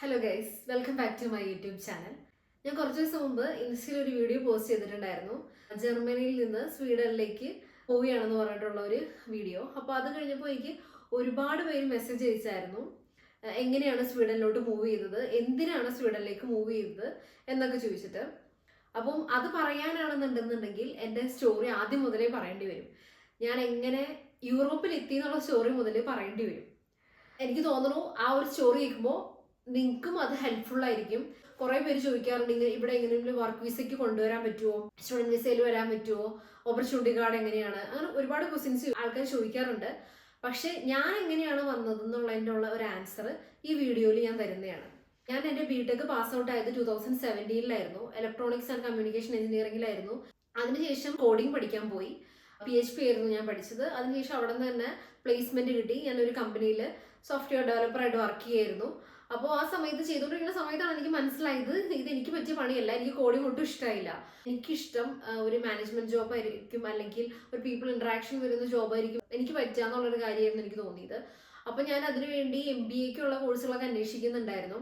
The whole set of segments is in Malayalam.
Hello guys welcome back to my YouTube channel ഞാൻ കുറച്ച് ദിവസം മുമ്പ് ഇൻസ്റ്റയിൽ ഒരു വീഡിയോ പോസ്റ്റ് ചെയ്തിട്ടുണ്ടായിരുന്നു. ജർമ്മനിയിൽ നിന്ന് സ്വീഡനിലേക്ക് പോവുകയാണെന്ന് പറഞ്ഞിട്ടുള്ള ഒരു വീഡിയോ അപ്പോൾ അത് കഴിഞ്ഞപ്പോൾ എനിക്ക് ഒരുപാട് പേര് മെസ്സേജ് അയച്ചായിരുന്നു. എങ്ങനെയാണ് സ്വീഡനിലോട്ട് മൂവ് ചെയ്തത്? എന്തിനാണ് സ്വീഡനിലേക്ക് മൂവ് ചെയ്തത് എന്നൊക്കെ ചോദിച്ചിട്ട്. അപ്പം അത് പറയാനാണെന്നുണ്ടെന്നുണ്ടെങ്കിൽ എന്റെ സ്റ്റോറി ആദ്യം മുതലേ പറയേണ്ടി വരും. ഞാൻ എങ്ങനെ യൂറോപ്പിൽ എത്തി എന്നുള്ള സ്റ്റോറി മുതലേ പറയേണ്ടി വരും. എനിക്ക് തോന്നുന്നു ആ ഒരു സ്റ്റോറി കേൾക്കുമ്പോൾ നിങ്ങൾക്കും അത് ഹെൽപ്ഫുൾ ആയിരിക്കും. കുറെ പേര് ചോദിക്കാറുണ്ട് ഇങ്ങനെ ഇവിടെ എങ്ങനെയെങ്കിലും വർക്ക് വിസയ്ക്ക് കൊണ്ടുവരാൻ പറ്റുമോ സ്റ്റുഡന്റ് വിസയിൽ വരാൻ പറ്റുമോ ഓപ്പർച്യൂണിറ്റി കാർഡ് എങ്ങനെയാണ്? അങ്ങനെ ഒരുപാട് ക്വസ്റ്റ്യൻസ് ആൾക്കാർ ചോദിക്കാറുണ്ട്. പക്ഷെ ഞാൻ എങ്ങനെയാണ് വന്നത് എന്നുള്ളതിന്റെ ഉള്ള ഒരു ആൻസർ ഈ വീഡിയോയിൽ ഞാൻ തരുന്നതാണ്. ഞാൻ എന്റെ ബിടെക് പാസ് ഔട്ട് ആയത് ടൂ തൗസൻഡ് സെവന്റീനിലായിരുന്നു ഇലക്ട്രോണിക്സ് ആൻഡ് കമ്മ്യൂണിക്കേഷൻ എഞ്ചിനീയറിംഗിലായിരുന്നു അതിനുശേഷം കോഡിംഗ് പഠിക്കാൻ പോയി. പി എച്ച് പി ആയിരുന്നു ഞാൻ പഠിച്ചത്. അതിനുശേഷം അവിടെ നിന്ന് തന്നെ പ്ലേസ്മെന്റ് കിട്ടി. ഞാൻ ഒരു കമ്പനിയിൽ സോഫ്റ്റ്വെയർ ഡെവലപ്പറായിട്ട് വർക്ക് ചെയ്യായിരുന്നു അപ്പോൾ ആ സമയത്ത് ചെയ്തുകൊണ്ടിരിക്കുന്ന സമയത്താണ് എനിക്ക് മനസ്സിലായത് ഇത് എനിക്ക് പറ്റിയ പണിയല്ല എനിക്ക് കോഡിംഗ് ഒട്ടും ഇഷ്ടമായില്ല എനിക്കിഷ്ടം ഒരു മാനേജ്മെന്റ് ജോബ് ആയിരിക്കും അല്ലെങ്കിൽ ഒരു പീപ്പിൾ ഇന്ററാക്ഷൻ വരുന്ന ജോബ് ആയിരിക്കും എനിക്ക് പറ്റുക എന്നുള്ളൊരു കാര്യമായിരുന്നു എനിക്ക് തോന്നിയത്. അപ്പോൾ ഞാൻ അതിനുവേണ്ടി എം ബി എക്കുള്ള കോഴ്സുകളൊക്കെ അന്വേഷിക്കുന്നുണ്ടായിരുന്നു.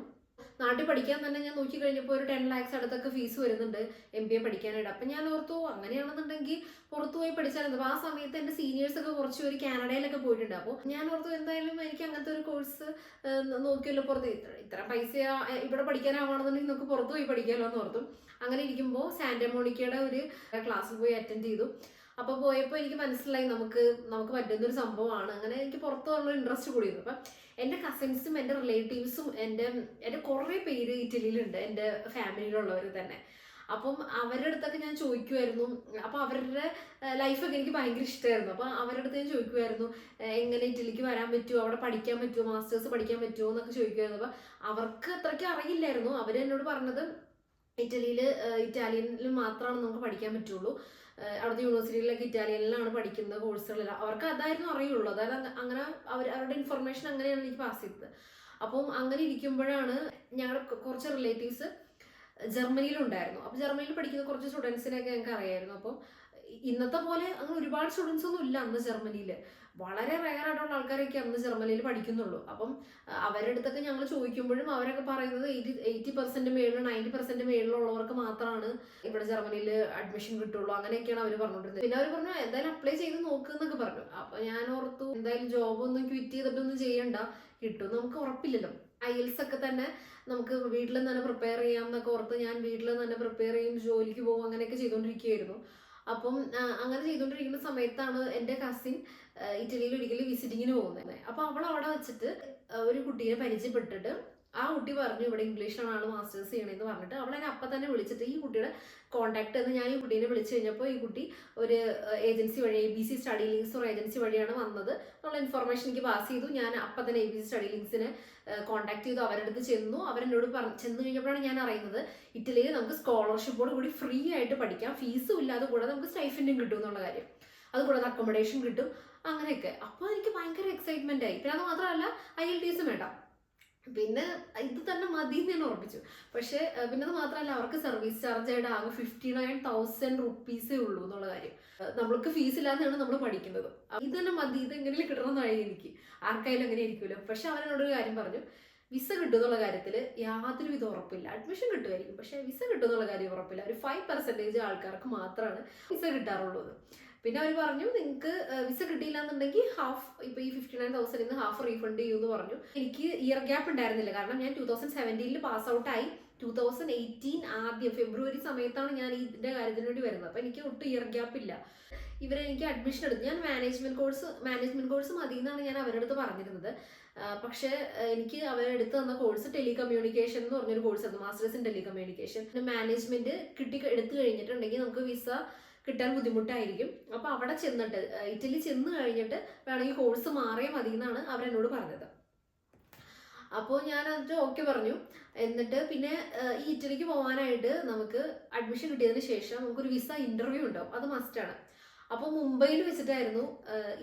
നാട്ടിൽ പഠിക്കാൻ തന്നെ ഞാൻ നോക്കി കഴിഞ്ഞപ്പോൾ ഒരു ടെൻ ലാക്സ് അടുത്തൊക്കെ ഫീസ് വരുന്നുണ്ട്. എം ബി എ പഠിക്കാനായിട്ട്. അപ്പം ഞാൻ ഓർത്തു അങ്ങനെയാണെന്നുണ്ടെങ്കിൽ പുറത്തു പോയി അപ്പോൾ ആ സമയത്ത് എന്റെ സീനിയേഴ്സ് ഒക്കെ കുറച്ച് പേര് കാനഡയിലൊക്കെ പോയിട്ടുണ്ട്. അപ്പോൾ ഞാൻ ഓർത്തു എന്തായാലും എനിക്ക് അങ്ങനത്തെ ഒരു കോഴ്സ് നോക്കിയല്ലോ പുറത്ത്. ഇത്ര ഇത്ര പൈസ ഇവിടെ പഠിക്കാനാവണമെന്നുണ്ടെങ്കിൽ നമുക്ക് പുറത്തു പോയി പഠിക്കാമല്ലോ എന്ന് ഓർത്തു. അങ്ങനെ ഇരിക്കുമ്പോൾ സാന്റമോണിക്കയുടെ ഒരു ക്ലാസ്സിൽ പോയി അറ്റൻഡ് ചെയ്തു. അപ്പോൾ പോയപ്പോൾ എനിക്ക് മനസ്സിലായി നമുക്ക് നമുക്ക് പറ്റുന്നൊരു സംഭവമാണ്. അങ്ങനെ എനിക്ക് പുറത്തു പോകാനുള്ള ഇൻട്രസ്റ്റ് കൂടിയിരുന്നു അപ്പം എന്റെ കസിൻസും എന്റെ റിലേറ്റീവ്സും എന്റെ എന്റെ കുറേ പേര് ഇറ്റലിയിലുണ്ട്. എന്റെ ഫാമിലിയിലുള്ളവർ തന്നെ. അപ്പം അവരുടെ അടുത്തൊക്കെ ഞാൻ ചോദിക്കുമായിരുന്നു അപ്പോൾ അവരുടെ ലൈഫൊക്കെ എനിക്ക് ഭയങ്കര ഇഷ്ടമായിരുന്നു അപ്പോൾ അവരുടെ അടുത്ത് ഞാൻ ചോദിക്കുമായിരുന്നു എങ്ങനെ ഇറ്റലിക്ക് വരാൻ പറ്റുമോ? അവിടെ പഠിക്കാൻ പറ്റുമോ? മാസ്റ്റേഴ്സ് പഠിക്കാൻ പറ്റുമോ? എന്നൊക്കെ ചോദിക്കുമായിരുന്നു അപ്പോൾ അവർക്ക് അത്രയ്ക്ക് അറിയില്ലായിരുന്നു. അവർ എന്നോട് പറഞ്ഞത് ഇറ്റലിയിൽ ഇറ്റാലിയനിൽ മാത്രമാണ് നമുക്ക് പഠിക്കാൻ പറ്റുള്ളൂ. അവിടുത്തെ യൂണിവേഴ്സിറ്റിയിലൊക്കെ ഇറ്റാലിയനിലാണ് പഠിക്കുന്ന കോഴ്സുകളെല്ലാം അവർക്ക് അതായിരുന്നു അറിയുള്ളൂ. അതായത് അങ്ങനെ അവർ അവരുടെ ഇൻഫർമേഷൻ അങ്ങനെയാണ് എനിക്ക് പാസ് ചെയ്തത്. അപ്പം അങ്ങനെ ഇരിക്കുമ്പോഴാണ് ഞങ്ങളുടെ കുറച്ച് റിലേറ്റീവ്സ് ജർമ്മനിയിലുണ്ടായിരുന്നു. അപ്പോൾ ജർമ്മനിയിൽ പഠിക്കുന്ന കുറച്ച് സ്റ്റുഡൻസിനെയൊക്കെ ഞങ്ങൾക്ക് അറിയായിരുന്നു. അപ്പം ഇന്നത്തെ പോലെ അങ്ങനെ ഒരുപാട് സ്റ്റുഡൻസ് ഒന്നും ഇല്ല അന്ന് ജർമ്മനിയിൽ വളരെ റയർ ആയിട്ടുള്ള ആൾക്കാരൊക്കെ അന്ന് ജർമ്മനിയിൽ പഠിക്കുന്നുള്ളൂ. അപ്പം അവരുടെ അടുത്തൊക്കെ ഞങ്ങൾ ചോദിക്കുമ്പോഴും അവരൊക്കെ പറയുന്നത് എയ്റ്റി എയ്റ്റി പെർസെന്റ് മേളിൽ നയന്റി പെർസെന്റ് മേളിലുള്ളവർക്ക് മാത്രമാണ് ഇവിടെ ജർമ്മനിയിൽ അഡ്മിഷൻ കിട്ടുള്ളൂ. അങ്ങനെയൊക്കെയാണ് അവർ പറഞ്ഞിട്ടുണ്ട് പിന്നെ അവർ പറഞ്ഞു എന്തായാലും അപ്ലൈ ചെയ്ത് നോക്കുന്നൊക്കെ പറഞ്ഞു. അപ്പൊ ഞാൻ ഓർത്തു എന്തായാലും ജോബ് ഒന്നും ക്വിറ്റ് ചെയ്തിട്ടൊന്നും ചെയ്യണ്ട. കിട്ടും നമുക്ക് ഉറപ്പില്ലല്ലോ. ഐൽസ് ഒക്കെ തന്നെ നമുക്ക് വീട്ടിൽ തന്നെ പ്രിപ്പയർ ചെയ്യാം എന്നൊക്കെ ഓർത്ത് ഞാൻ വീട്ടിൽ തന്നെ പ്രിപ്പയർ ചെയ്യും ജോലിക്ക് പോകും അങ്ങനെയൊക്കെ ചെയ്തുകൊണ്ടിരിക്കുകയായിരുന്നു. അപ്പം അങ്ങനെ ചെയ്തുകൊണ്ടിരിക്കുന്ന സമയത്താണ് എന്റെ കസിൻ ഇറ്റലിയിൽ ഒരിക്കലും വിസിറ്റിങ്ങിന് പോകുന്നത്. അപ്പോൾ അവൾ അവിടെ വെച്ചിട്ട് ഒരു കുട്ടിയെ പരിചയപ്പെട്ടിട്ട് ആ കുട്ടി പറഞ്ഞു ഇവിടെ ഇംഗ്ലീഷിലാണ് ആൾ മാസ്റ്റേഴ്സ് ചെയ്യണമെന്ന് പറഞ്ഞിട്ട് അവളെ അപ്പം തന്നെ വിളിച്ചിട്ട് ഈ കുട്ടിയുടെ കോൺടാക്ട് എന്ന് ഞാൻ ഈ കുട്ടീനെ വിളിച്ചു കഴിഞ്ഞപ്പോൾ ഈ കുട്ടി ഒരു ഏജൻസി വഴി A B C study links ഒരു ഏജൻസി വഴിയാണ് വന്നത്. എന്നുള്ള ഇൻഫർമേഷൻ എനിക്ക് പാസ് ചെയ്തു. ഞാൻ അപ്പം തന്നെ എ ബി സി സ്റ്റഡി ലിങ്ക്സിനെ കോൺടാക്ട് ചെയ്തു. അവരുടെ അടുത്ത് ചെന്നു. അവരെന്നോട് പറഞ്ഞു ചെന്ന് കഴിഞ്ഞപ്പോഴാണ് ഞാൻ അറിയുന്നത് ഇറ്റലിയിൽ നമുക്ക് സ്കോളർഷിപ്പോട് കൂടി ഫ്രീ ആയിട്ട് പഠിക്കാം. ഫീസും ഇല്ലാതെ കൂടാതെ നമുക്ക് സ്റ്റൈഫന്റും കിട്ടും എന്നുള്ള കാര്യം. അതുകൂടാതെ അക്കോമഡേഷൻ കിട്ടും. അങ്ങനെയൊക്കെ. അപ്പോൾ എനിക്ക് ഭയങ്കര എക്സൈറ്റ്മെന്റ് ആയി. പിന്നെ അത് മാത്രമല്ല ഐ എൽ ടി എസും വേണ്ട. പിന്നെ ഇത് തന്നെ മതി എന്ന് ഞാൻ ഉറപ്പിച്ചു. പക്ഷേ പിന്നെ അത് മാത്രമല്ല അവർക്ക് സർവീസ് ചാർജ് ആയിട്ട് ആകെ ഫിഫ്റ്റി നയൻ തൗസൻഡ് റുപ്പീസേ ഉള്ളൂ എന്നുള്ള കാര്യം. നമ്മൾക്ക് ഫീസ് ഇല്ലാതെയാണ് നമ്മൾ പഠിക്കുന്നത്. ഇത് തന്നെ മതി ഇത് എങ്ങനെയും കിട്ടണമെന്നായി എനിക്ക്. ആർക്കായാലും അങ്ങനെ ഇരിക്കുമല്ലോ പക്ഷെ അവനോടൊരു കാര്യം പറഞ്ഞു. വിസ കിട്ടുന്നുള്ള കാര്യത്തിൽ യാതൊരു വിധ ഉറപ്പില്ല. അഡ്മിഷൻ കിട്ടുമായിരിക്കും. പക്ഷേ വിസ കിട്ടുന്നുള്ള കാര്യം ഉറപ്പില്ല. ഒരു ഫൈവ് പെർസെന്റേജ് ആൾക്കാർക്ക് മാത്രമാണ് വിസ കിട്ടാറുള്ളത്. പിന്നെ അവർ പറഞ്ഞു നിങ്ങൾക്ക് വിസ കിട്ടിയില്ല എന്നുണ്ടെങ്കിൽ ഹാഫ് ഇപ്പൊ ഈ ഫിഫ്റ്റി നയൻ തൗസൻഡിൽ നിന്ന് ഹാഫ് റീഫണ്ട് ചെയ്യുമെന്ന് പറഞ്ഞു. എനിക്ക് ഇയർ ഗ്യാപ്പ് ഉണ്ടായിരുന്നില്ല. കാരണം ഞാൻ ടൂ തൗസൻഡ് സെവന്റീനിൽ പാസ് ഔട്ട് ആയി. ടൂ തൗസൻഡ് എയ്റ്റീൻ ആദ്യം ഫെബ്രുവരി സമയത്താണ് ഞാൻ ഇതിന്റെ കാര്യത്തിന് വേണ്ടി വരുന്നത്. അപ്പൊ എനിക്ക് ഒട്ടും ഇയർ ഗ്യാപ്പ് ഇല്ല. ഇവരെ എനിക്ക് അഡ്മിഷൻ എടുത്തു. ഞാൻ മാനേജ്മെന്റ് കോഴ്സ് മാനേജ്മെന്റ് കോഴ്സ് മതി എന്നാണ് ഞാൻ അവരുടെ അടുത്ത് പറഞ്ഞിരുന്നത്. പക്ഷെ എനിക്ക് അവരെടുത്ത് തന്ന കോഴ്സ് ടെലികമ്മ്യൂണിക്കേഷൻ എന്ന് പറഞ്ഞൊരു കോഴ്സ് ആയിരുന്നു. മാസ്റ്റേഴ്സ് ഇൻ ടെലികമ്മ്യൂണിക്കേഷൻ മാനേജ്മെന്റ് കിട്ടി എടുത്തു കഴിഞ്ഞിട്ടുണ്ടെങ്കിൽ നമുക്ക് വിസ കിട്ടാൻ ബുദ്ധിമുട്ടായിരിക്കും. അപ്പോൾ അവിടെ ചെന്നിട്ട് ഇറ്റലി ചെന്ന് കഴിഞ്ഞിട്ട് വേണമെങ്കിൽ കോഴ്സ് മാറിയാൽ മതി എന്നാണ് അവരെന്നോട് പറഞ്ഞത്. അപ്പോൾ ഞാൻ എന്നിട്ട് ഓക്കെ പറഞ്ഞു. എന്നിട്ട് പിന്നെ ഈ ഇറ്റലിക്ക് പോകാനായിട്ട് നമുക്ക് അഡ്മിഷൻ കിട്ടിയതിന് ശേഷം നമുക്കൊരു വിസ ഇന്റർവ്യൂ ഉണ്ടാവും. അത് മസ്റ്റാണ് അപ്പോൾ മുംബൈയിൽ വെച്ചിട്ടായിരുന്നു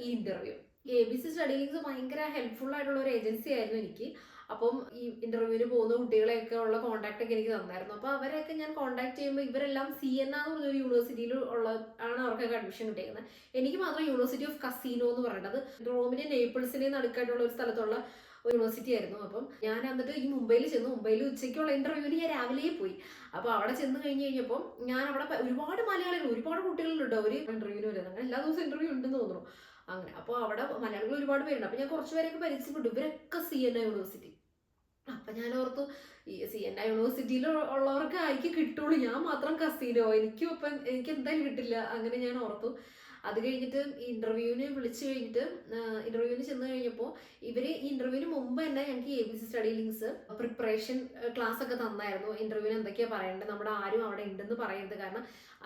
ഈ interview A B C study ഭയങ്കര ഹെൽപ്ഫുൾ ആയിട്ടുള്ള ഒരു ഏജൻസി ആയിരുന്നു എനിക്ക്. അപ്പം ഈ ഇന്റർവ്യൂവിന് പോകുന്ന കുട്ടികളെയൊക്കെ ഉള്ള കോൺടാക്ട് ഒക്കെ എനിക്ക് തന്നായിരുന്നു. അപ്പോൾ അവരെയൊക്കെ ഞാൻ കോൺടാക്ട് ചെയ്യുമ്പോൾ ഇവരെല്ലാം സി എൻ എന്ന് പറഞ്ഞൊരു യൂണിവേഴ്സിറ്റിയിൽ ഉള്ള ആണ് അവർക്കൊക്കെ അഡ്മിഷൻ കിട്ടിയിരിക്കുന്നത് എനിക്ക് മാത്രം യൂണിവേഴ്സിറ്റി ഓഫ് കസീനോ എന്ന് പറയുന്നത് റോമിന്റെ നേപ്പിൾസിനെ നടുക്കായിട്ടുള്ള ഒരു സ്ഥലത്തുള്ള ഒരു യൂണിവേഴ്സിറ്റി ആയിരുന്നു. അപ്പം ഞാൻ എന്നിട്ട് ഈ മുംബൈയിൽ ചെന്ന്. മുംബൈയിൽ ഉച്ചയ്ക്കുള്ള ഇന്റർവ്യൂവിന് ഞാൻ രാവിലെ പോയി. അപ്പോൾ അവിടെ ചെന്ന് കഴിഞ്ഞ് കഴിഞ്ഞപ്പോൾ ഞാൻ അവിടെ ഒരുപാട് മലയാളികൾ ഒരുപാട് കുട്ടികളുണ്ട് ഒരു ഇന്റർവ്യൂവിന് വരുന്നത്. അങ്ങനെ എല്ലാ ദിവസവും ഇന്റർവ്യൂ ഉണ്ടെന്ന് തോന്നുന്നു. അങ്ങനെ. അപ്പോൾ അവിടെ മലയാളികൾ ഒരുപാട് പേരുണ്ട്. അപ്പോൾ ഞാൻ കുറച്ച് പേരൊക്കെ പരിചയപ്പെട്ടു. ഇവരൊക്കെ സി എൻ ഐ യൂണിവേഴ്സിറ്റി അപ്പം ഞാൻ ഓർത്തു സി എൻ ഐ യൂണിവേഴ്സിറ്റിയിൽ ഉള്ളവർക്ക് ആയിക്ക് കിട്ടുള്ളൂ. ഞാൻ മാത്രം കസീനോ എനിക്കും ഇപ്പം എനിക്ക് എന്തായാലും കിട്ടില്ല അങ്ങനെ ഞാൻ ഓർത്തു. അത് കഴിഞ്ഞിട്ട് ഇന്റർവ്യൂവിന് വിളിച്ചു കഴിഞ്ഞിട്ട് ഇന്റർവ്യൂവിന് ചെന്ന് കഴിഞ്ഞപ്പോൾ ഇവർ ഈ ഇന്റർവ്യൂവിന് മുമ്പ് തന്നെ ഞങ്ങൾക്ക് A B C study links preparation class ഒക്കെ തന്നായിരുന്നു. ഇന്റർവ്യൂവിന് എന്തൊക്കെയാണ് പറയേണ്ടത് നമ്മുടെ ആരും അവിടെ ഉണ്ടെന്ന് പറയുന്നത് കാരണം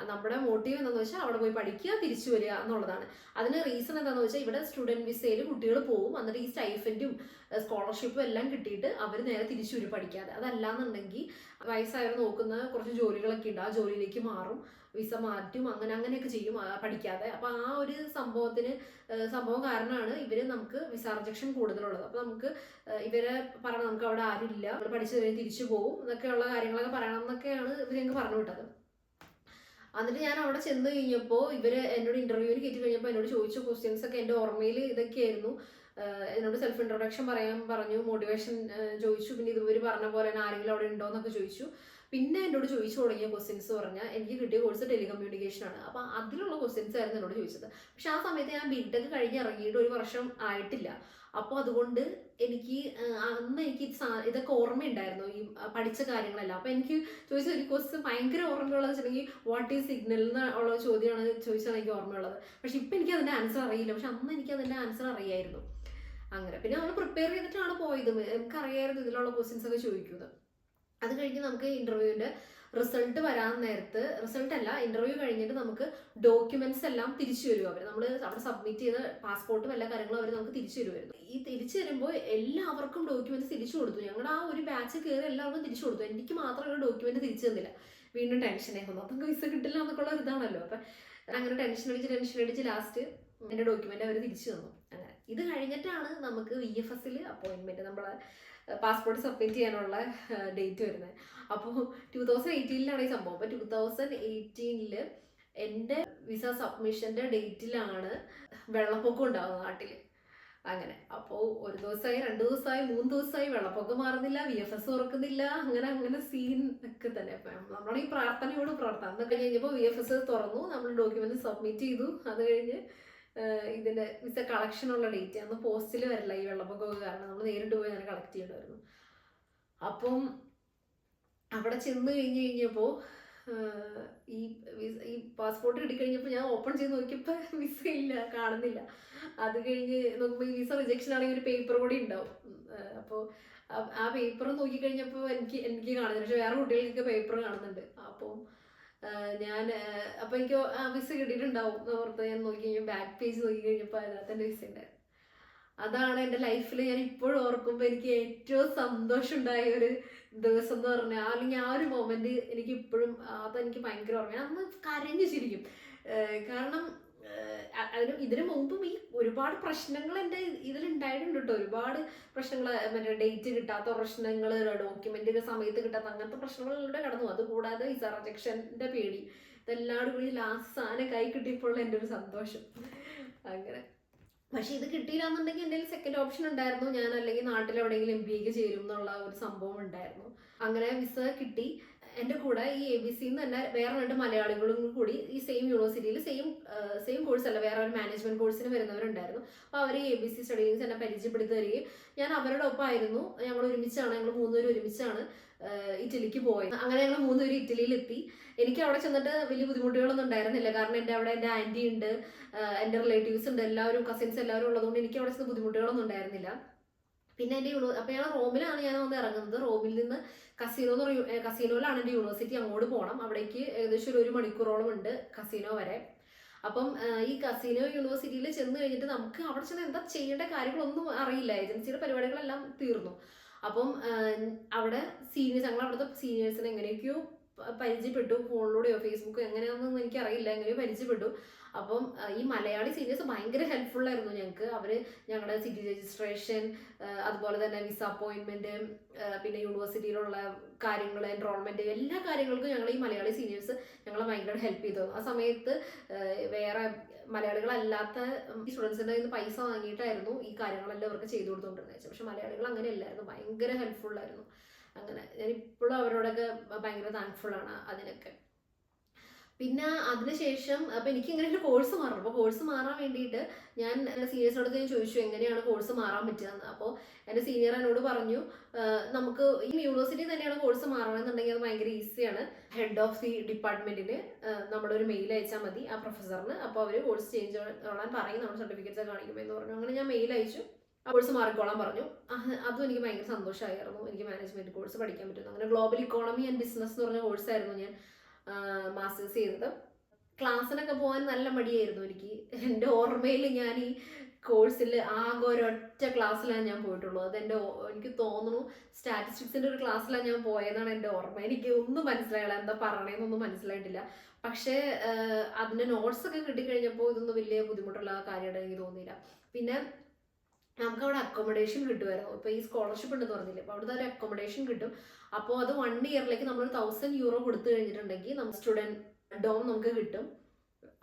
നമ്മുടെ മോട്ടീവ് എന്താണെന്ന് വെച്ചാൽ അവിടെ പോയി പഠിക്കുക തിരിച്ചു വരിക എന്നുള്ളതാണ്. അതിന് റീസൺ എന്താണെന്ന് വെച്ചാൽ ഇവിടെ സ്റ്റുഡന്റ് വിസയിൽ കുട്ടികൾ പോകും എന്നിട്ട് ഈ സ്റ്റൈഫന്റും സ്കോളർഷിപ്പും എല്ലാം കിട്ടിയിട്ട് അവർ നേരെ തിരിച്ചു പഠിക്കാതെ. അതല്ലാന്നുണ്ടെങ്കിൽ വയസ്സായവർ നോക്കുന്ന കുറച്ച് ജോലികളൊക്കെ ഉണ്ട്. ആ ജോലിയിലേക്ക് മാറും. വിസ മാറ്റും. അങ്ങനെ അങ്ങനെയൊക്കെ ചെയ്യും പഠിക്കാതെ. അപ്പോൾ ആ ഒരു സംഭവത്തിന് സംഭവം കാരണമാണ് ഇവർ നമുക്ക് വിസ റിജക്ഷൻ കൂടുതലുള്ളത്. അപ്പോൾ നമുക്ക് ഇവരെ പറയണം നമുക്ക് അവിടെ ആരുമില്ല. നമ്മൾ പഠിച്ചു കഴിഞ്ഞ് തിരിച്ചു പോകും എന്നൊക്കെയുള്ള കാര്യങ്ങളൊക്കെ പറയണം എന്നൊക്കെയാണ് ഇവർ ഞങ്ങൾക്ക് പറഞ്ഞു വിട്ടത്. എന്നിട്ട് ഞാൻ അവിടെ ചെന്ന് കഴിഞ്ഞപ്പോൾ ഇവർ എന്നോട് ഇന്റർവ്യൂവിന് കയറ്റി കഴിഞ്ഞപ്പോൾ എന്നോട് ചോദിച്ച ക്വസ്റ്റ്യൻസ് ഒക്കെ എന്റെ ഓർമ്മയിൽ ഇതൊക്കെയായിരുന്നു. എന്നോട് സെൽഫ് ഇൻട്രൊഡക്ഷൻ പറയാൻ പറഞ്ഞു മോട്ടിവേഷൻ ചോദിച്ചു. പിന്നെ ഇതുവരെ പറഞ്ഞ പോലെ തന്നെ ആരെങ്കിലും അവിടെ ഉണ്ടോ എന്നൊക്കെ ചോദിച്ചു. പിന്നെ എന്നോട് ചോദിച്ചു തുടങ്ങിയ ക്വസ്റ്റ്യൻസ് പറഞ്ഞാൽ എനിക്ക് കിട്ടിയ കോഴ്സ് ടെലികമ്മ്യൂണിക്കേഷൻ ആണ്. അപ്പോൾ അതിലുള്ള ക്വസ്റ്റ്യൻസ് ആയിരുന്നു എന്നോട് ചോദിച്ചത്. പക്ഷെ ആ സമയത്ത് ഞാൻ ബിടെക് കഴിഞ്ഞ് ഇറങ്ങിയിട്ട് ഒരു വർഷം ആയിട്ടില്ല. അപ്പോൾ അതുകൊണ്ട് എനിക്ക് അന്ന് എനിക്ക് ഇതൊക്കെ ഓർമ്മയുണ്ടായിരുന്നു ഈ പഠിച്ച കാര്യങ്ങളെല്ലാം. അപ്പോൾ എനിക്ക് ചോദിച്ച ഒരു ക്വസ്റ്റ്യൻ ഭയങ്കര ഓർമ്മയുള്ളത് വെച്ചിട്ടുണ്ടെങ്കിൽ വാട്ട് ഈസ് സിഗ്നൽ എന്നുള്ള ചോദ്യമാണ് ചോദിച്ചാണ് എനിക്ക് ഓർമ്മയുള്ളത്. പക്ഷെ ഇപ്പം എനിക്ക് അതിന്റെ ആൻസർ അറിയില്ല. പക്ഷെ അന്ന് എനിക്ക് അതിന്റെ ആൻസർ അറിയായിരുന്നു. അങ്ങനെ. പിന്നെ നമ്മൾ പ്രിപ്പയർ ചെയ്തിട്ടാണ് പോയത്. നമുക്ക് അറിയായിരുന്നു ഇതിലുള്ള ക്വസ്റ്റ്യൻസ് ഒക്കെ ചോദിക്കുന്നത്. അത് കഴിഞ്ഞ് നമുക്ക് ഇന്റർവ്യൂവിന്റെ റിസൾട്ട് വരാൻ നേരത്ത് റിസൾട്ട് അല്ല ഇന്റർവ്യൂ കഴിഞ്ഞിട്ട് നമുക്ക് ഡോക്യുമെന്റ്സ് എല്ലാം തിരിച്ചു വരും അവർ നമ്മൾ അവിടെ സബ്മിറ്റ് ചെയ്ത പാസ്പോർട്ടും എല്ലാ കാര്യങ്ങളും അവർ നമുക്ക് തിരിച്ചു വരുമായിരുന്നു ഈ തിരിച്ചു വരുമ്പോൾ എല്ലാവർക്കും ഡോക്യുമെന്റ്സ് തിരിച്ചു കൊടുത്തു. ഞങ്ങളുടെ ആ ഒരു ബാച്ച് കയറി എല്ലാവർക്കും തിരിച്ചു കൊടുത്തു. എനിക്ക് മാത്രമേ ഡോക്യുമെന്റ് തിരിച്ചു തന്നില്ല. വീണ്ടും ടെൻഷനായിരുന്നു അപ്പം വിസ കിട്ടില്ല എന്നൊക്കെയുള്ള ഇതാണല്ലോ അപ്പം അങ്ങനെ ടെൻഷൻ അടിച്ച് ടെൻഷൻ അടിച്ച് ലാസ്റ്റ് എന്റെ ഡോക്യുമെന്റ് അവർ തിരിച്ചു തന്നു. ഇത് കഴിഞ്ഞിട്ടാണ് നമുക്ക് വി എഫ് എസിൽ അപ്പോയിൻമെന്റ് നമ്മളെ പാസ്പോർട്ട് സബ്മിറ്റ് ചെയ്യാനുള്ള ഡേറ്റ് വരുന്നത്. അപ്പോൾ ടു തൗസൻഡ് എയ്റ്റീനിലാണ് ഈ സംഭവം. അപ്പോൾ ടു തൗസൻഡ് എയ്റ്റീനിൽ എന്റെ വിസ സബ്മിഷന്റെ ഡേറ്റിലാണ് വെള്ളപ്പൊക്കം ഉണ്ടാവുന്നത് നാട്ടിൽ അങ്ങനെ. അപ്പോൾ ഒരു ദിവസമായി രണ്ട് ദിവസമായി മൂന്ന് ദിവസമായി വെള്ളപ്പൊക്കം മാറുന്നില്ല വി എഫ് എസ് തുറക്കുന്നില്ല അങ്ങനെ അങ്ങനെ സീൻ ഒക്കെ തന്നെ. നമ്മുടെ ഈ പ്രാർത്ഥനയോട് പ്രാർത്ഥന. എന്നൊക്കെ കഴിഞ്ഞപ്പോൾ വി എഫ് എസ് തുറന്നു നമ്മൾ ഡോക്യുമെന്റ് സബ്മിറ്റ് ചെയ്തു. അത് കഴിഞ്ഞ് ഏഹ് മിസ് കളക്ഷനുള്ള ഡേറ്റ് അന്ന് പോസ്റ്റിൽ വരില്ല ഈ വെള്ളപ്പൊക്കമൊക്കെ കാരണം നമ്മൾ നേരിട്ട് പോയി അങ്ങനെ കളക്ട് ചെയ്യണമായിരുന്നു അപ്പം അവിടെ ചെന്ന് കഴിഞ്ഞ് കഴിഞ്ഞപ്പോൾ ഈ ഈ പാസ്പോർട്ട് കിട്ടിക്കഴിഞ്ഞപ്പോൾ ഞാൻ ഓപ്പൺ ചെയ്ത് നോക്കിയപ്പോൾ വിസ ഇല്ല കാണുന്നില്ല. അത് കഴിഞ്ഞ് നോക്കുമ്പോൾ വിസ റിജക്ഷൻ ആണെങ്കിൽ ഒരു പേപ്പർ കൂടി ഉണ്ടാവും. അപ്പോൾ ആ പേപ്പർ നോക്കിക്കഴിഞ്ഞപ്പോൾ എനിക്ക് എനിക്ക് കാണുന്നില്ല. പക്ഷെ വേറെ കുട്ടികൾക്കൊക്കെ പേപ്പർ കാണുന്നുണ്ട്. അപ്പോൾ ഞാൻ അപ്പോൾ എനിക്ക് വിസ കിട്ടിയിട്ടുണ്ടാവും എന്ന് ഓർത്ത് ഞാൻ നോക്കി കഴിഞ്ഞാൽ ബാക്ക് പേജ് നോക്കി കഴിഞ്ഞപ്പോൾ അതിനകത്ത് എന്റെ വിസ ഉണ്ടായിരുന്നു. അതാണ് എന്റെ ലൈഫിൽ ഞാൻ ഇപ്പോഴും ഓർക്കുമ്പോൾ എനിക്ക് ഏറ്റവും സന്തോഷം ഉണ്ടായ ഒരു ദിവസം എന്ന് പറഞ്ഞാൽ അല്ലെങ്കിൽ ആ ഒരു മൊമെന്റ് എനിക്ക് ഇപ്പോഴും അതെനിക്ക് ഭയങ്കര ഓർമ്മ ഞാൻ അന്ന് കരഞ്ഞു ചിരിക്കും. കാരണം അതിന് ഇതിനു മുമ്പും ഈ ഒരുപാട് പ്രശ്നങ്ങൾ എന്റെ ഇതിലുണ്ടായിട്ടുണ്ട് കേട്ടോ. ഒരുപാട് പ്രശ്നങ്ങൾ മറ്റേ ഡേറ്റ് കിട്ടാത്ത പ്രശ്നങ്ങൾ ഡോക്യുമെന്റ് സമയത്ത് കിട്ടാത്ത അങ്ങനത്തെ പ്രശ്നങ്ങളിലൂടെ കടന്നു. അതുകൂടാതെ വിസ റിജക്ഷന്റെ പേടി. ഇതെല്ലാം കൂടി ലാസ്റ്റ് സാധനം കൈ കിട്ടിയപ്പോഴുള്ള എന്റെ ഒരു സന്തോഷം. അങ്ങനെ. പക്ഷെ ഇത് കിട്ടിയില്ലാന്നുണ്ടെങ്കിൽ എന്റെ സെക്കൻഡ് ഓപ്ഷൻ ഉണ്ടായിരുന്നു. ഞാൻ അല്ലെങ്കിൽ നാട്ടിൽ എവിടെയെങ്കിലും എം ബി എക്ക് ചേരും എന്നുള്ള ഒരു സംഭവം ഉണ്ടായിരുന്നു. അങ്ങനെ വിസ കിട്ടി. എന്റെ കൂടെ ഈ എ ബി സിന്ന് തന്നെ വേറെ രണ്ട് മലയാളികളും കൂടി ഈ സെയിം യൂണിവേഴ്സിറ്റിയിൽ സെയിം സെയിം കോഴ്സ് അല്ല വേറെ ഒരു മാനേജ്മെന്റ് കോഴ്സിന് വരുന്നവരുണ്ടായിരുന്നു. അപ്പോൾ അവർ എ ബി സി സ്റ്റഡീസ് എന്നെ പരിചയപ്പെടുത്തി തരികയും ഞാൻ അവരുടെ ഒപ്പമായിരുന്നു ഞങ്ങൾ ഒരുമിച്ചാണ് ഞങ്ങൾ മൂന്നുപേരും ഒരുമിച്ചാണ്. ഇറ്റലിക്ക് പോയത് അങ്ങനെ ഞങ്ങൾ മൂന്നുപേരും ഇറ്റലിയിൽ എത്തി എനിക്ക് അവിടെ ചെന്നിട്ട് വലിയ ബുദ്ധിമുട്ടുകളൊന്നും ഉണ്ടായിരുന്നില്ല. കാരണം എന്റെ അവിടെ എന്റെ ആന്റി ഉണ്ട് എന്റെ റിലേറ്റീവ്സ് ഉണ്ട് എല്ലാവരും കസിൻസ് എല്ലാവരും ഉള്ളതുകൊണ്ട് എനിക്ക് അവിടെ ചെന്ന് ബുദ്ധിമുട്ടുകളൊന്നും ഉണ്ടായിരുന്നില്ല. പിന്നെ എന്റെ യൂണി അപ്പോൾ ഞങ്ങൾ റോമിലാണ് ഞാൻ വന്ന് ഇറങ്ങുന്നത്. റോമിൽ നിന്ന് കസീനോ എന്ന് പറയും കസീനോയിലാണ് എന്റെ യൂണിവേഴ്സിറ്റി അങ്ങോട്ട് പോകണം അവിടേക്ക് ഏകദേശം ഒരു ഒരു മണിക്കൂറോളം ഉണ്ട് കസീനോ വരെ. അപ്പം ഈ കസീനോ യൂണിവേഴ്സിറ്റിയിൽ ചെന്ന് കഴിഞ്ഞിട്ട് നമുക്ക് അവിടെ ചെന്ന് എന്താ ചെയ്യേണ്ട കാര്യങ്ങളൊന്നും അറിയില്ല. ഏജൻസിയുടെ പരിപാടികളെല്ലാം തീർന്നു. അപ്പം അവിടെ സീനിയേഴ്സ് ഞങ്ങൾ അവിടുത്തെ സീനിയേഴ്സിനെ എങ്ങനെയൊക്കെയോ പരിചയപ്പെട്ടു. ഫോണിലൂടെയോ ഫേസ്ബുക്കോ എങ്ങനെയാണെന്നൊന്നും എനിക്കറിയില്ല. എങ്ങനെയോ പരിചയപ്പെട്ടു. അപ്പം ഈ മലയാളി സീനിയേഴ്സ് ഭയങ്കര ഹെൽപ്ഫുൾ ആയിരുന്നു ഞങ്ങൾക്ക് അവർ ഞങ്ങളുടെ സിറ്റി രജിസ്ട്രേഷൻ അതുപോലെ തന്നെ വിസ അപ്പോയിൻമെന്റ് പിന്നെ യൂണിവേഴ്സിറ്റിയിലുള്ള കാര്യങ്ങൾ എൻറോൾമെന്റ് എല്ലാ കാര്യങ്ങൾക്കും ഞങ്ങൾ ഈ മലയാളി സീനിയേഴ്സ് ഞങ്ങളെ ഭയങ്കര ഹെൽപ്പ് ചെയ്തു. ആ സമയത്ത് വേറെ മലയാളികളല്ലാത്ത സ്റ്റുഡൻസിന്റെ നിന്ന് പൈസ വാങ്ങിയിട്ടായിരുന്നു ഈ കാര്യങ്ങളെല്ലാം അവർക്ക് ചെയ്തു കൊടുത്തുകൊണ്ടിരുന്നത് പക്ഷെ മലയാളികൾ അങ്ങനെ അങ്ങനെയല്ലായിരുന്നു ഭയങ്കര ഹെൽപ്ഫുൾ ആയിരുന്നു. അങ്ങനെ ഞാൻ ഇപ്പോഴും അവരോടൊക്കെ ഭയങ്കര താങ്ക്ഫുൾ ആണ് അതിനൊക്കെ. പിന്നെ അതിനുശേഷം അപ്പൊ എനിക്ക് ഇങ്ങനെ ഒരു കോഴ്സ് മാറണം. അപ്പോൾ കോഴ്സ് മാറാൻ വേണ്ടിയിട്ട് ഞാൻ എന്റെ സീനിയേഴ്സിനോട് ഞാൻ ചോദിച്ചു എങ്ങനെയാണ് കോഴ്സ് മാറാൻ പറ്റുകയെന്ന് അപ്പോൾ എന്റെ സീനിയർ എന്നോട് പറഞ്ഞു നമുക്ക് ഈ യൂണിവേഴ്സിറ്റി തന്നെയാണ് കോഴ്സ് മാറണമെന്നുണ്ടെങ്കിൽ അത് ഭയങ്കര ഈസിയാണ് ഹെഡ് ഓഫ് ദി ഡിപ്പാർട്ട്മെന്റിന് നമ്മുടെ ഒരു മെയിൽ അയച്ചാൽ മതി ആ പ്രൊഫസറിന് അപ്പോൾ അവർ കോഴ്സ് ചേഞ്ച് ചെയ്യാൻ പറയും നമ്മുടെ സർട്ടിഫിക്കറ്റ്സ് കാണിക്കുമെന്ന് പറഞ്ഞു. അങ്ങനെ ഞാൻ മെയിൽ അയച്ചു. ആ കോഴ്സ് മാറിക്കോളാൻ പറഞ്ഞു. അതും എനിക്ക് ഭയങ്കര സന്തോഷമായിരുന്നു. എനിക്ക് മാനേജ്മെന്റ് കോഴ്സ് പഠിക്കാൻ പറ്റുന്നു. അങ്ങനെ ഗ്ലോബൽ ഇക്കോണമി ആൻഡ് ബിസിനസ് എന്ന് പറഞ്ഞ കോഴ്സായിരുന്നു ഞാൻ. മാസ്റ്റേഴ്സ് ചെയ്തത്. ക്ലാസ്സിനൊക്കെ പോകാൻ നല്ല മടിയായിരുന്നു എനിക്ക്. എന്റെ ഓർമ്മയിൽ ഞാൻ ഈ കോഴ്സിൽ ആകെ ഒരൊറ്റ ക്ലാസ്സിലാണ് ഞാൻ പോയിട്ടുള്ളൂ. അതെന്റെ എനിക്ക് തോന്നുന്നു സ്റ്റാറ്റിസ്റ്റിക്സിന്റെ ഒരു ക്ലാസ്സിലാണ് ഞാൻ പോയതാണ് എന്റെ ഓർമ്മ. എനിക്ക് ഒന്നും മനസ്സിലായില്ല. എന്താ പറയണേന്നൊന്നും മനസ്സിലായിട്ടില്ല. പക്ഷേ അതിന്റെ നോട്ട്സ് ഒക്കെ കിട്ടിക്കഴിഞ്ഞപ്പോൾ ഇതൊന്നും വലിയ ബുദ്ധിമുട്ടുള്ള കാര്യമായിട്ട് എനിക്ക് തോന്നിയില്ല. പിന്നെ നമുക്ക് അവിടെ അക്കോമഡേഷൻ കിട്ടുമായിരുന്നു. ഇപ്പോൾ ഈ സ്കോളർഷിപ്പ് ഉണ്ടെന്ന് പറഞ്ഞില്ലേ? അപ്പോൾ അവിടുത്തെ ഒരു അക്കോമഡേഷൻ കിട്ടും. അപ്പോൾ അത് വൺ ഇയറിലേക്ക് നമ്മൾ തൗസൻഡ് യൂറോ കൊടുത്തു കഴിഞ്ഞിട്ടുണ്ടെങ്കിൽ നമ്മൾ സ്റ്റുഡന്റ് ഡോം നമുക്ക് കിട്ടും.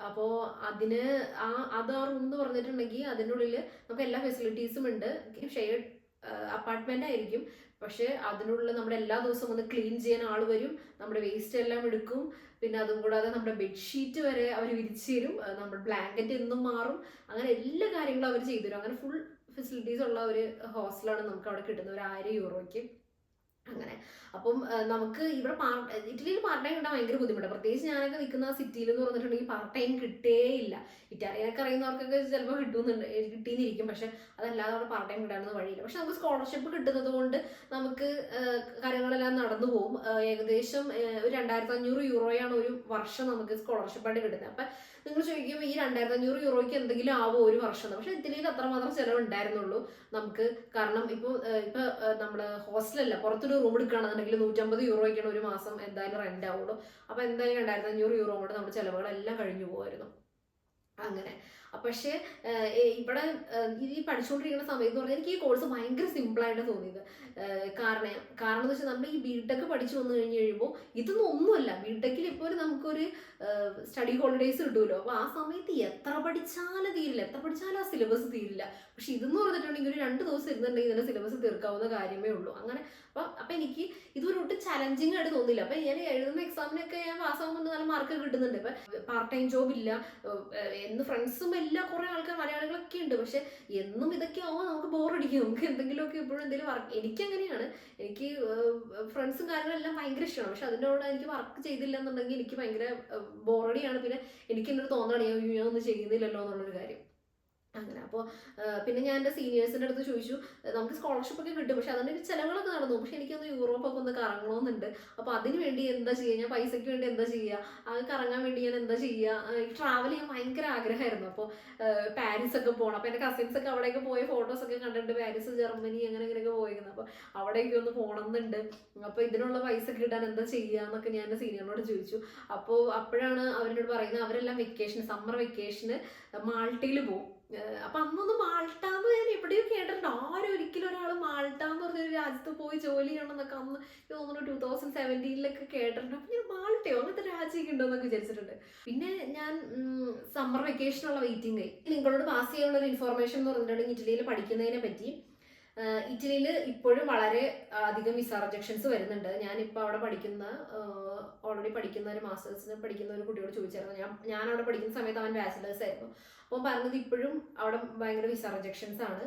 അപ്പോൾ അതിന് ആ അത് ആ റൂം എന്ന് പറഞ്ഞിട്ടുണ്ടെങ്കിൽ അതിന്റെ ഉള്ളിൽ നമുക്ക് എല്ലാ ഫെസിലിറ്റീസും ഉണ്ട്. ഷെയർഡ് അപ്പാർട്ട്മെന്റ് ആയിരിക്കും. പക്ഷേ അതിനുള്ളിൽ നമ്മുടെ എല്ലാ ദിവസവും ഒന്ന് ക്ലീൻ ചെയ്യാൻ ആൾ വരും. നമ്മുടെ വേസ്റ്റ് എല്ലാം എടുക്കും. പിന്നെ അതും കൂടാതെ നമ്മുടെ ബെഡ്ഷീറ്റ് വരെ അവർ വിരിച്ചു തരും. നമ്മുടെ ബ്ലാങ്കറ്റ് എന്നും മാറും. അങ്ങനെ എല്ലാ കാര്യങ്ങളും അവർ ചെയ്തു തരും. അങ്ങനെ ഫുൾ ഫെസിലിറ്റീസ് ഉള്ള ഒരു ഹോസ്റ്റലാണ് നമുക്ക് അവിടെ കിട്ടുന്നത്. ഒരു ആയിരം യൂറോയ്ക്ക് അങ്ങനെ. അപ്പം നമുക്ക് ഇവിടെ ഇറ്റലിയിൽ പാർട്ട് ടൈം കിട്ടാൻ ഭയങ്കര ബുദ്ധിമുട്ടാണ് പ്രത്യേകിച്ച് ഞാനൊക്കെ നിൽക്കുന്ന സിറ്റിയിൽ എന്ന് പറഞ്ഞിട്ടുണ്ടെങ്കിൽ പാർട്ട് ടൈം കിട്ടേയില്ല. ഇറ്റാലിയനൊക്കെ അറിയുന്നവർക്കൊക്കെ ചിലപ്പോൾ കിട്ടുന്നുണ്ട് കിട്ടിയെന്നിരിക്കും പക്ഷെ അതല്ലാതെ അവിടെ പാർട്ട് ടൈം കിട്ടാനൊന്നും വഴിയില്ല. പക്ഷെ നമുക്ക് സ്കോളർഷിപ്പ് കിട്ടുന്നത് കൊണ്ട് നമുക്ക് കാര്യങ്ങളെല്ലാം നടന്നു പോകും ഏകദേശം ഒരു രണ്ടായിരത്തി അഞ്ഞൂറ് യൂറോയാണ് ഒരു വർഷം നമുക്ക് സ്കോളർഷിപ്പായിട്ട് കിട്ടുന്നത്. അപ്പം നിങ്ങൾ ചോദിക്കും ഈ രണ്ടായിരത്തി അഞ്ഞൂറ് യൂറോയ്ക്ക് എന്തെങ്കിലും ആവോ ഒരു വർഷം. പക്ഷെ ഇറ്റലിയിൽ അത്രമാത്രം ചിലവുണ്ടായിരുന്നുള്ളൂ. നമുക്ക് കാരണം ഇപ്പോൾ ഇപ്പോൾ നമ്മൾ ഹോസ്റ്റലല്ല പുറത്തൊരു റൂം എടുക്കുകയാണെന്നുണ്ടെങ്കിൽ നൂറ്റമ്പത് യൂറോയ്ക്കാണ് ഒരു മാസം എന്തായാലും റെന്റ് ആവുള്ളൂ. അപ്പോൾ എന്തായാലും രണ്ടായിരത്തി അഞ്ഞൂറ് യൂറോ കൊണ്ട് നമ്മുടെ ചിലവുകളെല്ലാം കഴിഞ്ഞു പോകുമായിരുന്നു അങ്ങനെ. പക്ഷേ ഇവിടെ ഈ പഠിച്ചുകൊണ്ടിരിക്കുന്ന സമയത്ത് പറഞ്ഞാൽ എനിക്ക് ഈ കോഴ്സ് ഭയങ്കര സിമ്പിളായിട്ട് തോന്നിയത്. കാരണം കാരണം എന്ന് വെച്ചാൽ നമ്മൾ ഈ ബിടെക് പഠിച്ചു വന്നു കഴിഞ്ഞ് കഴിയുമ്പോൾ ഇതൊന്നും ഒന്നുമല്ല. ബിടെക്കിൽ ഇപ്പോൾ നമുക്കൊരു സ്റ്റഡി ഹോളിഡേയ്സ് കിട്ടുമല്ലോ അപ്പോൾ ആ സമയത്ത് എത്ര പഠിച്ചാലും തീരില്ല. എത്ര പഠിച്ചാലും ആ സിലബസ് തീരില്ല. പക്ഷെ ഇതെന്ന് പറഞ്ഞിട്ടുണ്ടെങ്കിൽ ഒരു രണ്ട് ദിവസം ഇരുന്നുണ്ടെങ്കിൽ തന്നെ സിലബസ് തീർക്കാവുന്ന കാര്യമേ ഉള്ളൂ. അങ്ങനെ അപ്പം അപ്പം എനിക്ക് ഇതൊരു ഒട്ടും ചലഞ്ചിങ് ആയിട്ട് തോന്നില്ല അപ്പം ഞാൻ എഴുതുന്ന എക്സാമിനൊക്കെ ഞാൻ പാസ്സാകുമ്പോൾ നല്ല മാർക്ക് കിട്ടുന്നുണ്ട്. ഇപ്പം പാർട്ട് ടൈം ജോബ് ഇല്ല എന്ന് ഫ്രണ്ട്സും എല്ലാ കുറേ ആൾക്കാർ മലയാളികളൊക്കെ ഉണ്ട്. പക്ഷെ എന്നും ഇതൊക്കെ ആവുമ്പോൾ നമുക്ക് ബോറടിക്കും. നമുക്ക് എന്തെങ്കിലുമൊക്കെ ഇപ്പോഴും എന്തെങ്കിലും വർക്ക് എനിക്ക് അങ്ങനെയാണ് എനിക്ക് ഫ്രണ്ട്സും കാര്യങ്ങളെല്ലാം ഭയങ്കര ഇഷ്ടമാണ്. പക്ഷെ അതിന്റെ കൂടെ എനിക്ക് വർക്ക് ചെയ്തില്ല എന്നുണ്ടെങ്കിൽ എനിക്ക് ഭയങ്കര ബോറടിയാണ്. പിന്നെ എനിക്ക് എന്നൊരു തോന്നലാണ് ഞാൻ ഞാൻ ഒന്നും ചെയ്യുന്നില്ലല്ലോ എന്നുള്ളൊരു കാര്യം. അങ്ങനെ. അപ്പോൾ പിന്നെ ഞാൻ എന്റെ സീനിയേഴ്സിന്റെ അടുത്ത് ചോദിച്ചു നമുക്ക് സ്കോളർഷിപ്പ് ഒക്കെ കിട്ടും പക്ഷെ അതിന്റെ ചിലവുകളൊക്കെ നടന്നു. പക്ഷെ എനിക്കൊന്ന് യൂറോപ്പൊക്കെ ഒന്ന് കറങ്ങണമെന്നുണ്ട് അപ്പോൾ അതിന് വേണ്ടി എന്താ ചെയ്യുക? ഞാൻ പൈസയ്ക്ക് വേണ്ടി എന്താ ചെയ്യുക? അത് കറങ്ങാൻ വേണ്ടി ഞാൻ എന്താ ചെയ്യുക? ട്രാവൽ ചെയ്യാൻ ഭയങ്കര ആഗ്രഹമായിരുന്നു. അപ്പോൾ പാരീസ് ഒക്കെ പോകണം അപ്പോൾ എന്റെ കസിൻസ് ഒക്കെ അവിടെയൊക്കെ പോയ ഫോട്ടോസ് ഒക്കെ കണ്ടിട്ട് പാരീസ് ജർമ്മനി അങ്ങനെ ഇങ്ങനെയൊക്കെ പോയിരുന്നു അപ്പോൾ അവിടെയൊക്കെ ഒന്ന് പോകണമെന്നുണ്ട് അപ്പോൾ ഇതിനുള്ള പൈസ കിട്ടാൻ എന്താ ചെയ്യുക എന്നൊക്കെ ഞാൻ എന്റെ സീനിയറിനോട് ചോദിച്ചു. അപ്പോൾ അപ്പോഴാണ് അവരോട് പറയുന്നത് അവരെല്ലാം വെക്കേഷൻ സമ്മർ വെക്കേഷന് മാൾട്ടയിൽ പോകും അപ്പൊ അന്നൊന്നും മാൾട്ട എന്ന് ഞാൻ എവിടെയോ കേട്ടിട്ടുണ്ട്. ആരും ഒരിക്കലും ഒരാൾ മാൾട്ട എന്ന് പറഞ്ഞൊരു രാജ്യത്ത് പോയി ജോലി ചെയ്യണം എന്നൊക്കെ അന്ന് തോന്നുന്നു ടൂ തൗസൻഡ് സെവന്റീനിലൊക്കെ കേട്ടിട്ടുണ്ട്. അപ്പൊ ഞാൻ മാൾട്ടയോ അങ്ങനത്തെ രാജ്യമൊക്കെ ഉണ്ടോ എന്നൊക്കെ വിചാരിച്ചിട്ടുണ്ട്. പിന്നെ ഞാൻ സമ്മർ വെക്കേഷനുള്ള വെയിറ്റിംഗ് ആയി നിങ്ങളോട് പാസ് ചെയ്യാനുള്ള ഒരു ഇൻഫോർമേഷൻ എന്ന് പറഞ്ഞിട്ടുണ്ടെങ്കിൽ ഇറ്റലിയിൽ പഠിക്കുന്നതിനെ പറ്റി ഇറ്റലിയിൽ ഇപ്പോഴും വളരെ അധികം വിസ റിജക്ഷൻസ് വരുന്നുണ്ട്. ഞാനിപ്പോൾ അവിടെ പഠിക്കുന്ന ഓൾറെഡി പഠിക്കുന്ന ഒരു മാസ്റ്റേഴ്സിന് പഠിക്കുന്ന ഒരു കുട്ടിയോട് ചോദിച്ചായിരുന്നു. ഞാൻ ഞാൻ അവിടെ പഠിക്കുന്ന സമയത്ത് അവൻ ബാച്ചിലേഴ്സ് ആയിരുന്നു. അപ്പോൾ പറഞ്ഞത് ഇപ്പോഴും അവിടെ ഭയങ്കര വിസ റിജക്ഷൻസ് ആണ്.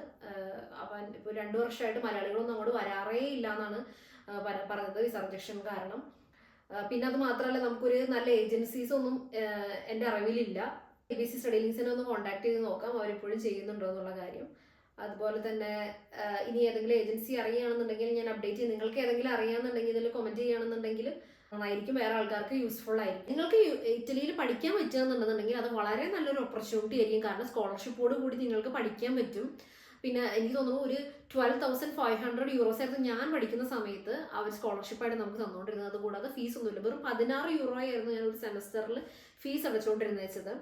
അവൻ ഇപ്പോൾ രണ്ടു വർഷമായിട്ട് മലയാളികളൊന്നും അങ്ങോട്ട് വരാറേ ഇല്ല എന്നാണ് പറഞ്ഞത് വിസ റിജക്ഷൻ കാരണം. പിന്നെ അത് മാത്രമല്ല നമുക്കൊരു നല്ല ഏജൻസീസ് ഒന്നും എന്റെ അറിവിലില്ല. എ ബി സി സ്റ്റഡി ലിങ്സിനെ ഒന്ന് കോൺടാക്ട് ചെയ്ത് നോക്കാം. അവരെപ്പോഴും ചെയ്യുന്നുണ്ടോ എന്നുള്ള കാര്യം. അതുപോലെ തന്നെ ഇനി ഏതെങ്കിലും ഏജൻസി അറിയുകയാണെന്നുണ്ടെങ്കിൽ ഞാൻ അപ്ഡേറ്റ് ചെയ്യും. നിങ്ങൾക്ക് ഏതെങ്കിലും അറിയാമെന്നുണ്ടെങ്കിൽ ഇതിൽ കമന്റ് ചെയ്യുകയാണെന്നുണ്ടെങ്കിൽ നന്നായിരിക്കും. വേറെ ആൾക്കാർക്ക് യൂസ്ഫുൾ ആയിരിക്കും. നിങ്ങൾക്ക് ഇറ്റലിയിൽ പഠിക്കാൻ പറ്റുകയെന്നുണ്ടെന്നുണ്ടെങ്കിൽ അത് വളരെ നല്ലൊരു ഓപ്പർച്യൂണിറ്റി ആയിരിക്കും. കാരണം സ്കോളർഷിപ്പോട് കൂടി നിങ്ങൾക്ക് പഠിക്കാൻ പറ്റും. പിന്നെ എനിക്ക് തോന്നുന്നു ഒരു twelve thousand five hundred euros ആയിരുന്നു ഞാൻ പഠിക്കുന്ന സമയത്ത് അവർ സ്കോളർഷിപ്പായിട്ട് നമുക്ക് തന്നുകൊണ്ടിരുന്നത്. അതുകൂടാതെ ഫീസ് ഒന്നുമില്ല. വെറും പതിനാറ് യൂറോ ആയിരുന്നു ഞാൻ ഒരു സെമസ്റ്ററിൽ ഫീസ് അടച്ചുകൊണ്ടിരുന്നത് വെച്ചത്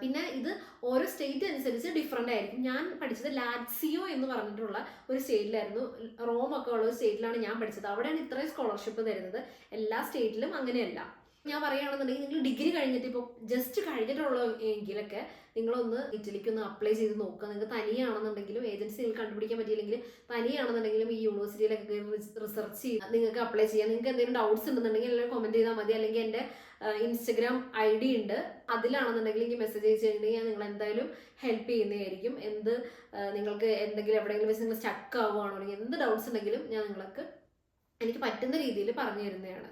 പിന്നെ ഇത് ഓരോ സ്റ്റേറ്റ് അനുസരിച്ച് ഡിഫറെന്റ് ആയിരിക്കും. ഞാൻ പഠിച്ചത് ലാറ്റ്സിയോ എന്ന് പറഞ്ഞിട്ടുള്ള ഒരു സ്റ്റേറ്റിലായിരുന്നു റോം ഒക്കെ ഉള്ള ഒരു സ്റ്റേറ്റിലാണ് ഞാൻ പഠിച്ചത്. അവിടെയാണ് ഇത്രയും സ്കോളർഷിപ്പ് തരുന്നത്. എല്ലാ സ്റ്റേറ്റിലും അങ്ങനെയല്ല. ഞാൻ പറയുകയാണെന്നുണ്ടെങ്കിൽ നിങ്ങൾ ഡിഗ്രി കഴിഞ്ഞിട്ട് ഇപ്പോൾ ജസ്റ്റ് കഴിഞ്ഞിട്ടുള്ള എങ്കിലൊക്കെ നിങ്ങളൊന്ന് ഇറ്റലിക്ക് ഒന്ന് അപ്ലൈ ചെയ്ത് നോക്കുക. നിങ്ങൾക്ക് തനിയാണെന്നുണ്ടെങ്കിലും ഏജൻസിയിൽ കണ്ടുപിടിക്കാൻ പറ്റിയില്ലെങ്കിൽ തനിയാണെന്നുണ്ടെങ്കിലും ഈ യൂണിവേഴ്സിറ്റിയിലൊക്കെ റിസർച്ച് ചെയ്യുക നിങ്ങൾക്ക് അപ്ലൈ ചെയ്യാം. നിങ്ങൾക്ക് എന്തെങ്കിലും ഡൗട്ട്സ് ഉണ്ടെന്നുണ്ടെങ്കിൽ എല്ലാവരും കമന്റ് ചെയ്താൽ മതി. അല്ലെങ്കിൽ എന്റെ ഇൻസ്റ്റഗ്രാം ഐ ഡി ഉണ്ട്. അതിലാണെന്നുണ്ടെങ്കിൽ എനിക്ക് മെസ്സേജ് അയച്ചു കഴിഞ്ഞിട്ടുണ്ടെങ്കിൽ ഞാൻ നിങ്ങൾ എന്തായാലും ഹെൽപ്പ് ചെയ്യുന്നതായിരിക്കും. എന്ത് നിങ്ങൾക്ക് എന്തെങ്കിലും എവിടെയെങ്കിലും വെച്ച് നിങ്ങൾ സ്റ്റക്ക് ആവുകയാണോ അല്ലെങ്കിൽ എന്ത് ഡൗട്ട്സ് ഉണ്ടെങ്കിലും ഞാൻ നിങ്ങൾക്ക് എനിക്ക് പറ്റുന്ന രീതിയിൽ പറഞ്ഞു തരുന്നതാണ്.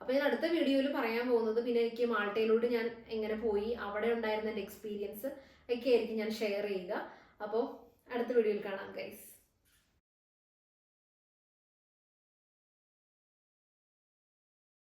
അപ്പോൾ ഞാൻ അടുത്ത വീഡിയോയിൽ പറയാൻ പോകുന്നത് പിന്നെ എനിക്ക് മാൾട്ടയിലോട്ട് ഞാൻ എങ്ങനെ പോയി അവിടെ ഉണ്ടായിരുന്ന എന്റെ എക്സ്പീരിയൻസ് ഒക്കെ ആയിരിക്കും ഞാൻ ഷെയർ ചെയ്യുക. അപ്പോൾ അടുത്ത വീഡിയോയിൽ കാണാം ഗൈസ്